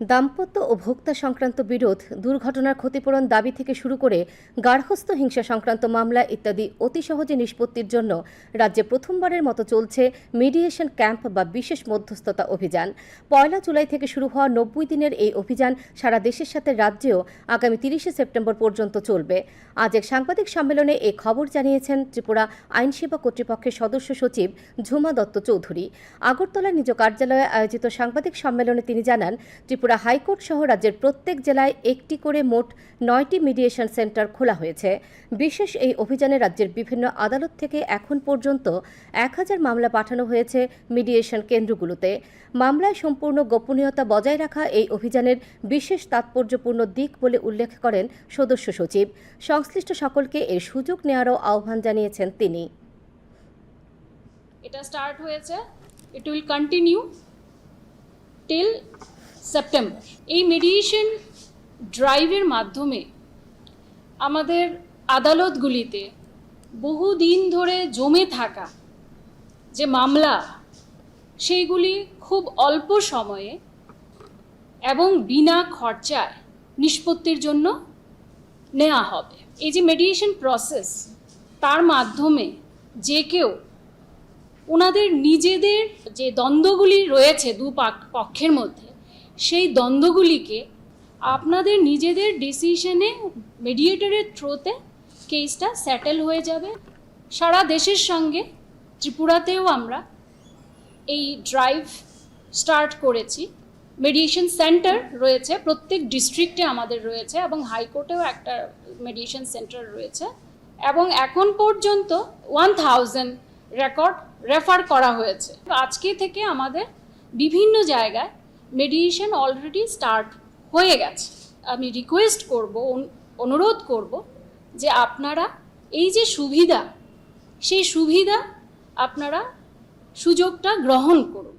দাম্পত্য ও ভোক্তা সংক্রান্ত বিরোধ, দুর্ঘটনার ক্ষতিপূরণ দাবি থেকে শুরু করে গার্হস্থ্য হিংসা সংক্রান্ত মামলা ইত্যাদি অতি সহজে নিষ্পত্তির জন্য রাজ্যে প্রথমবারের মতো চলছে মিডিয়েশন ক্যাম্প বা বিশেষ মধ্যস্থতা অভিযান। পয়লা জুলাই থেকে শুরু হওয়া নব্বই দিনের এই অভিযান সারা দেশের সাথে রাজ্যেও আগামী তিরিশে সেপ্টেম্বর পর্যন্ত চলবে। আজ এক সাংবাদিক সম্মেলনে এ খবর জানিয়েছেন ত্রিপুরা আইনসেবা কর্তৃপক্ষের সদস্য সচিব ঝুমা দত্ত চৌধুরী। আগরতলায় নিজ কার্যালয়ে আয়োজিত সাংবাদিক সম্মেলনে তিনি জানান, ত্রিপুরা হাইকোর্ট সহ রাজ্যের প্রত্যেক জেলায় একটি করে মোট নয়টি মিডিয়েশন সেন্টার খোলা হয়েছে। বিশেষ এই অভিযানে রাজ্যের বিভিন্ন আদালত থেকে এখন পর্যন্ত এক হাজার মামলা পাঠানো হয়েছে মিডিয়েশন কেন্দ্রগুলোতে। মামলায় সম্পূর্ণ গোপনীয়তা বজায় রাখা এই অভিযানের বিশেষ তাৎপর্যপূর্ণ দিক বলে উল্লেখ করেন সদস্য সচিব। সংশ্লিষ্ট সকলকে এর সুযোগ নেওয়ারও আহ্বান জানিয়েছেন তিনি। এটা স্টার্ট হয়েছে। It will continue till September এই মেডিয়েশন ড্রাইভের মাধ্যমে আমাদের আদালতগুলিতে বহুদিন ধরে জমে থাকা যে মামলা, সেইগুলি খুব অল্প সময়ে এবং বিনা খরচায় নিষ্পত্তির জন্য নেওয়া হবে। এই যে মেডিয়েশন প্রসেস তার মাধ্যমে যে কেউ ওনাদের নিজেদের যে দ্বন্দ্বগুলি রয়েছে দু পাক- পক্ষের মধ্যে সেই দ্বন্দ্বগুলিকে আপনাদের নিজেদের ডিসিশনে মেডিয়েটরের থ্রোতে কেসটা স্যাটেল হয়ে যাবে। সারা দেশের সঙ্গে ত্রিপুরাতেও আমরা এই ড্রাইভ স্টার্ট করেছি। মেডিয়েশন সেন্টার রয়েছে, প্রত্যেক ডিস্ট্রিক্টে আমাদের রয়েছে এবং হাইকোর্টেও একটা মেডিয়েশন সেন্টার রয়েছে। এবং এখন পর্যন্ত ওয়ান থাউজেন্ড রেকর্ড রেফার করা হয়েছে। আজকে থেকে আমাদের বিভিন্ন জায়গায় মেডিয়েশন অলরেডি স্টার্ট হয়ে গেছে। আমি রিকোয়েস্ট করব, অনু- অনুরোধ করব যে আপনারা এই যে সুবিধা, সেই সুবিধা আপনারা সুযোগটা গ্রহণ করুন।